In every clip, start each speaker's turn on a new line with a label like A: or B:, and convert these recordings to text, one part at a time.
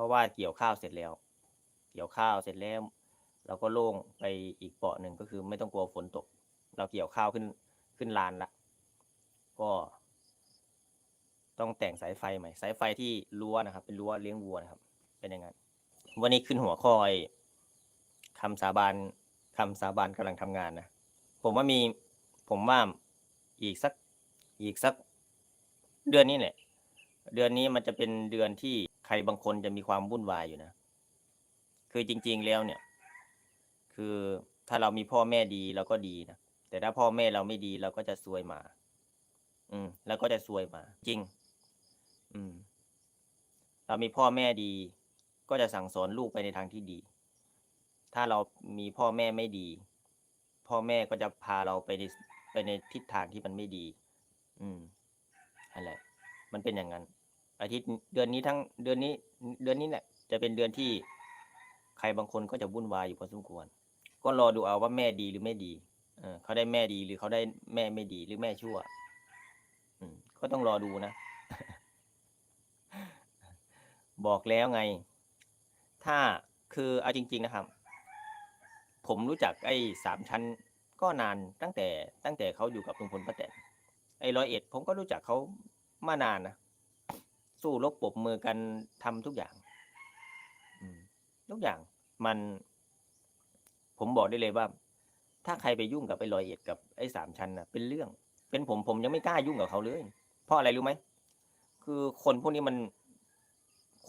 A: ราะว่าเกี่ยวข้าวเสร็จแล้ว เกี่ยวข้าวเสร็จแล้ว เราก็โล่งไปอีกเปาะหนึ่งก็คือไม่ต้องกลัวฝนตก เราเกี่ยวข้าวขึ้นขึ้นลานละก็ ต้องแต่งสายไฟใหม่ สายไฟที่รั้วนะครับ เป็นรั้วเลี้ยงวัวนะครับ เป็นอย่างนั้นวันนี้ขึ้นหัวข้อไอ้คำสาบานคำสาบานกำลังทำงานนะผมว่ามีผมว่าอีกสักอีกสักเดือนนี้แหละเดือนนี้มันจะเป็นเดือนที่ รบางคนจะมีความวุ่นวายอยู่นะ คือจริง ๆแล้วเนี่ย คือถ้าเรามีพ่อแม่ดีเราก็ดีนะ แต่ถ้าพ่อแม่เราไม่ดีเราก็จะซวยมา อืม แล้วก็จะซวยมา จริง อืม เรามีพ่อแม่ดี ก็จะสั่งสอนลูกไปในทางที่ดี ถ้าเรามีพ่อแม่ไม่ดี พ่อแม่ก็จะพาเราไปในไปในทิศทางที่มันไม่ดี อืมนั่นแหละมันเป็นอย่างนั้น อาทิตย์เดือนนี้ทั้งเดือนนี้ เดือนนี้แหละจะเป็นเดือนที่ใครบางคนก็จะวุ่นวายอยู่พอสมควร ก็รอดูเอาว่าแม่ดีหรือไม่ดีเออเขาได้แม่ดีหรือเขาได้แม่ไม่ดีหรือแม่ชั่ว อืม ก็ต้องรอดูนะ บอกแล้วไง ถ้าคือเอาจริง ๆ นะครับ ผมรู้จักไอ้สามชั้นก็นานตั้งแต่ตั้งแต่เขาอยู่กับลุงพลป้าแตนไอ้ร้อยเอ็ดผมก็รู้จักเขามานานนะ สู้รบปบมือกันทำทุกอย่างทุกอย่างมัน ผมบอกได้เลยว่า ถ้าใครไปยุ่งกับไอ้ร้อยเอ็ดกับไอ้สามชั้นนะเป็นเรื่อง เป็นผมผมยังไม่กล้ายุ่งกับเขาเลย เพราะอะไรรู้ไหมคือคนพวกนี้มัน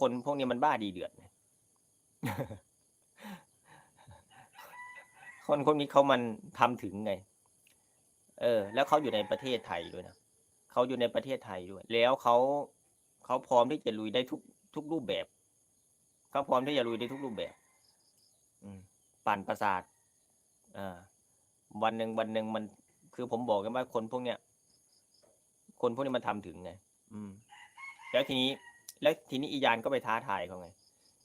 A: คนพวกนี้มันบ้าดีเดือดคนคนนี้เขามันทำถึงไง เออ แล้วเขาอยู่ในประเทศไทยด้วยนะเขาอยู่ในประเทศไทยด้วย แล้วเขา เขาพร้อมที่จะลุยได้ทุกทุกรูปแบบ เขาพร้อมที่จะลุยได้ทุกรูปแบบ อืมปั่นประสาทอ่าวันหนึ่งวันหนึ่งมัน คือผมบอกกันว่าคนพวกเนี้ยคนพวกนี้มันทำถึงไงอืม แล้วทีนี้ แล้วทีนี้อียานก็ไปท้าทายเขาไง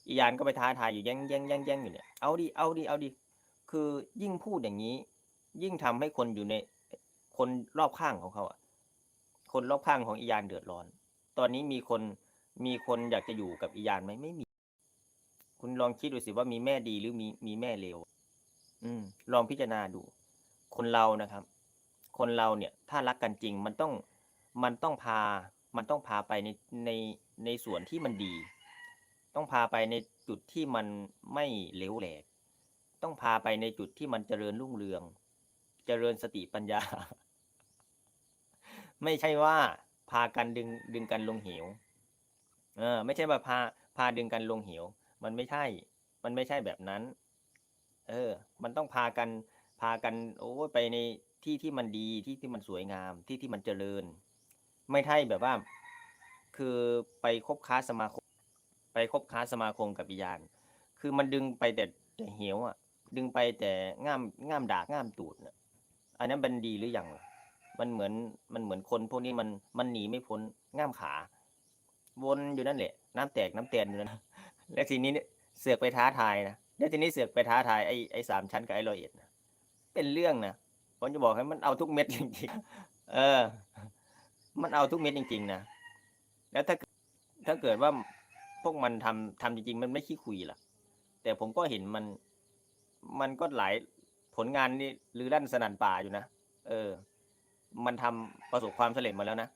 A: อียานก็ไปท้าทายอยู่แย่งแย่งแย่งแย่งอยู่เนี่ย เอาดิ เอาดิ เอาดิ คือยิ่งพูดอย่างนี้ ยิ่งทำให้คนอยู่ใน คนรอบข้างของเขาอะคนรอบข้างของอียานเดือดร้อน ตอนนี้มีคนมีคนอยากจะอยู่กับอียานไหมไม่มี คุณลองคิดดูสิว่ามีแม่ดีหรือมีมีแม่เลวอืม ลองพิจารณาดู คนเรานะครับ คนเราเนี่ย ถ้ารักกันจริง มันต้องมันต้องพา มันต้องพาไปในในในส่วนที่มันดี ต้องพาไปในจุดที่มันไม่เลวแหลก ต้องพาไปในจุดที่มันเจริญรุ่งเรือง เจริญสติปัญญา ไม่ใช่ว่า พากันดึงดึงกันลงเหวเออไม่ใช่ว่าพาพาดึงกันลงเหว มันไม่ใช่ มันไม่ใช่แบบนั้น เออ มันต้องพากันพากัน โอ้ไปในที่ที่มันดีที่ที่มันสวยงามที่ที่มันเจริญ ไม่ใช่แบบว่า คือไปคบค้าสมาคม ไปคบค้าสมาคมกับวิญญาณ คือมันดึงไปแต่แต่เหวอะ ดึงไปแต่ง่ามง่ามดากง่ามตูดน่ะอันนั้นมันดีหรืออยังล่ะ มันเหมือนมันเหมือนคนพวกนี้มันมันหนีไม่พ้นง่ามขา วนอยู่นั่นแหละ น้ำแตกน้ำแตนอยู่นั่นแล้วทีนี้เนี่ยเสือกไปท้าทายนะแล้วทีนี้เสือกไปท้าทายไอ้ไอ้สามชั้นกับไอ้รอยเอ็ดนะเป็นเรื่องนะผมจะบอกให้มันเอาทุกเม็ดจริงๆเออ มันเอาทุกเม็ดจริง ๆ นะแล้วถ้าถ้าเกิดว่าพวกมันทำทำจริง ๆ มันไม่ขี้คุยล่ะ แต่ผมก็เห็นมัน มันก็หลายผลงานนี่ลือลั่นสนั่นป่าอยู่นะเออ มันทำประสบความสำเร็จมาแล้วนะ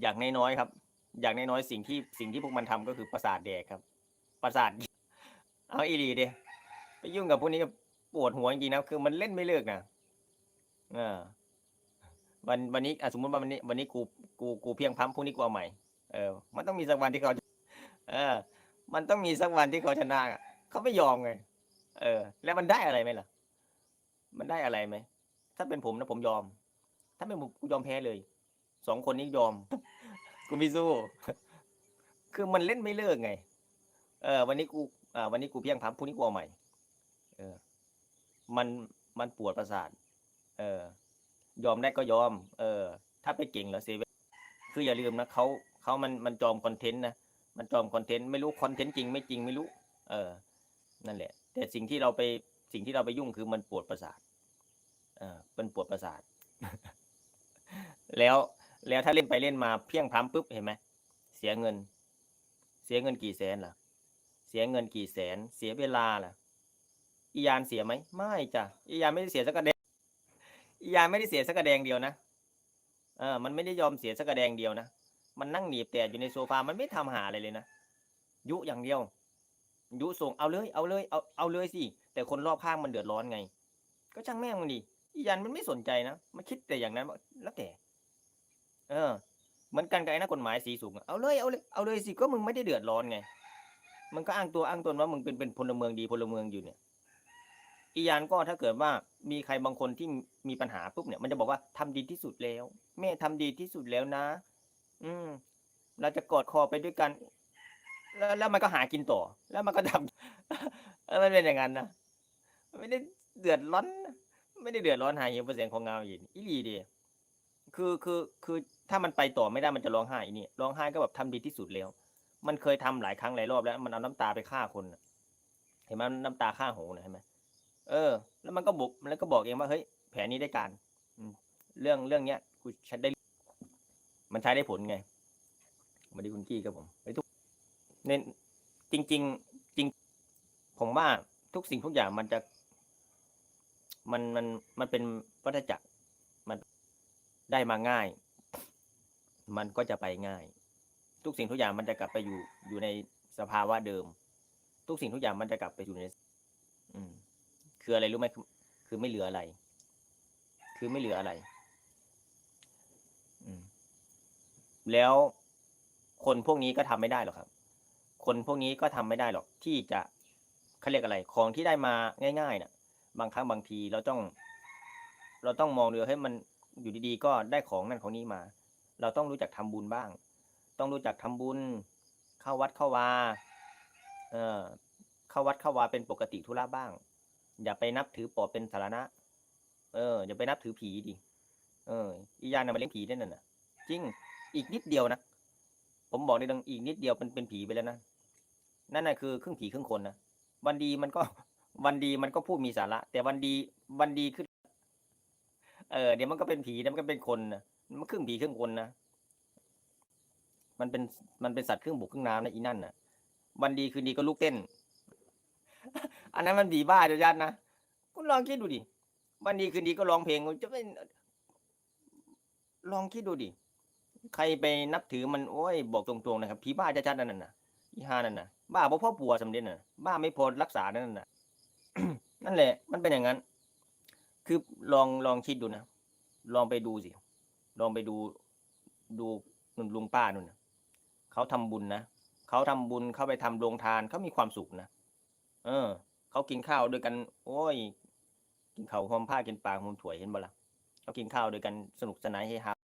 A: อย่างน้อยๆครับ อย่างน้อยๆสิ่งที่สิ่งที่พวกมันทำก็คือประสาทแดกครับ ประสาท เอาอีหลีเดียไปยุ่งกับพวกนี้ก็ปวดหัวจริงๆนะคือมันเล่นไม่เลิกนะเออวันวันนี้อสมมติว่าวันนี้ วันนี้กูกูกูเพียงพร้ำพรุ่งนี้กูเอาใหม่เออมันต้องมีสักวันที่เขาเออ มันต้องมีสักวันที่เขาชนะอะเขาไม่ยอมไงเออ แล้วมันได้อะไรไหมล่ะ มันได้อะไรไหมถ้าเป็นผมนะผมยอม ถ้าเป็นผมกูยอมแพ้เลย สองคนนี้ยอม กูไม่สู้ คือมันเล่นไม่เลิกไง เออ วันนี้กูอ่าวันนี้กูเพียงพร้ำพรุ่งนี้กูเอาใหม่ เออ มันมันปวดประสาท เออ ยอมได้ก็ยอม เออ ถ้าไปเก่งแล้วเซเว่นคืออย่าลืมนะเขาเขามันมันจอมคอนเทนต์นะ มันจอมคอนเทนต์ไม่รู้คอนเทนต์จริงไม่จริงไม่รู้ เออ นั่นแหละ แต่สิ่งที่เราไปสิ่งที่เราไปยุ่งคือมันปวดประสาท เออเป็นปวดประสาท แล้วแล้วถ้าเล่นไปเล่นมาเพียงพร้ำปุ๊บเห็นไหมเสียเงิน เสียเงินกี่แสนล่ะ เสียเงินกี่แสน เสียเวลาล่ะอียานเสียไหมไม่จ้ะอียานไม่ได้เสียสักกระแดงอียานไม่ได้เสียสักกระแดงเดียวนะเออมันไม่ได้ยอมเสียสักกระแดงเดียวนะมันนั่งหนีบแต่อยู่ในโซฟามันไม่ทำหาอะไรเลยนะยุอย่างเดียวยุส่งเอาเลย เอาเลยเอาเอาเลยสิแต่คนรอบข้างมันเดือดร้อนไง ก็ช่างแม่งมันดิอียันมันไม่สนใจนะมันคิดแต่อย่างนั้นว่าแล้วแต่ เออเหมือนกันกับไอ้นักกฎหมายสีสูงเอาเลยเอาเลยเอาเลยสิก็มึงไม่ได้เดือดร้อนไง มันก็อ้างตัวอ้างตนว่ามึงเป็นเป็นพลเมืองดีพลเมืองอยู่เนี่ย อียานก็ถ้าเกิดว่ามีใครบางคนที่มีปัญหาปุ๊บเนี่ยมันจะบอกว่าทำดีที่สุดแล้ว แม่ทำดีที่สุดแล้วนะ อืม เราจะกอดคอไปด้วยกัน แล้วแล้วมันก็หากินต่อ แล้วมันก็ทำเออมันเป็นอย่างนั้นนะไม่ได้เดือดร้อน ไม่ได้เดือดร้อนหาเหวเปอร์เซ็นต์ของเงาอีกอีหลีดี คือคือคือถ้ามันไปต่อไม่ได้มันจะร้องไห้อีนี่ร้องไห้ก็แบบทำดีที่สุดแล้ว มันเคยทำหลายครั้งหลายรอบแล้ว มันเอาน้ำตาไปฆ่าคนเห็นไหมน้ำตาฆ่าหูนะเห็นไหมเออ แล้วมันก็บอกแล้วก็บอกเองว่าเฮ้ยแผนนี้ได้การเรื่องเรื่องเนี้ยกูใช้ได้ มันใช้ได้ผลไงสวัสดีคุณกี้ครับผมไปทุกเน้นจริงๆจริง ผมว่าทุกสิ่งทุกอย่างมันจะ มันมันมันเป็นวัฏจักร ได้มาง่าย มันก็จะไปง่าย ทุกสิ่งทุกอย่างมันจะกลับไปอยู่อยู่ในสภาวะเดิม ทุกสิ่งทุกอย่างมันจะกลับไปอยู่ใน อืม คืออะไรรู้ไหมคือคือไม่เหลืออะไร คือไม่เหลืออะไร อืม แล้วคนพวกนี้ก็ทำไม่ได้หรอกครับ คนพวกนี้ก็ทำไม่ได้หรอก ที่จะเขาเรียกอะไร ของที่ได้มาง่ายๆน่ะ บางครั้งบางทีเราต้อง เราต้องมองดูให้มัน อยู่ดีๆ ก็ได้ของนั่นของนี้มา เราต้องรู้จักทำบุญบ้าง ต้องรู้จักทำบุญ เข้าวัดเข้าวา เออเข้าวัดเข้าวาเป็นปกติธุระบ้าง อย่าไปนับถือปอบเป็นสารณะ เออ อย่าไปนับถือผีดิ เออ อียานน่ะมาเลี้ยงผีได้นั่นน่ะ จริง อีกนิดเดียวนะ ผมบอกได้ดังอีกนิดเดียวเป็นเป็นผีไปแล้วนะ นั่นน่ะคือครึ่งผีครึ่งคนนะ วันดีมันก็วันดีมันก็พูดมีสาระ แต่วันดีวันดีขึ้น เออเดี๋ยวมันก็เป็นผีเดี๋ยวมันก็เป็นคนนะมันครึ่งผีครึ่งคนนะมันเป็นมันเป็นสัตว์ครึ่งบกครึ่งน้ำนะอีนั่นน่ะ วันดีคืนดีก็ลุกเต้น อันนั้นมันผีบ้าเดียวยันนะคุณลองคิดดูดิวันดีคืนดีก็ร้องเพลงจะเป็นลองคิดดูดิใครไปนับถือมันโอ้ยบอกตรงๆนะครับผีบ้าชัดๆนั่นน่ะอีห้านั่นน่ะบ้าเพราะพ่อปัวสำเร็จน่ะบ้าไม่พอรักษานั่นน่ะนั่นแหละ มันเป็นอย่างนั้น คือลองลองคิดดูนะ ลองไปดูสิ ลองไปดูดูนุ่นลุงป้านุ่นนะเขาทำบุญนะเขาทำบุญเขาไปทำโรงทานเขามีความสุขนะเออเขากินข้าวด้วยกัน โอ้ย กินข้าวหอมผ้ากินปลาหอมถั่วเห็นบ่ละเขากินข้าวด้วยกันสนุกสนานเฮฮา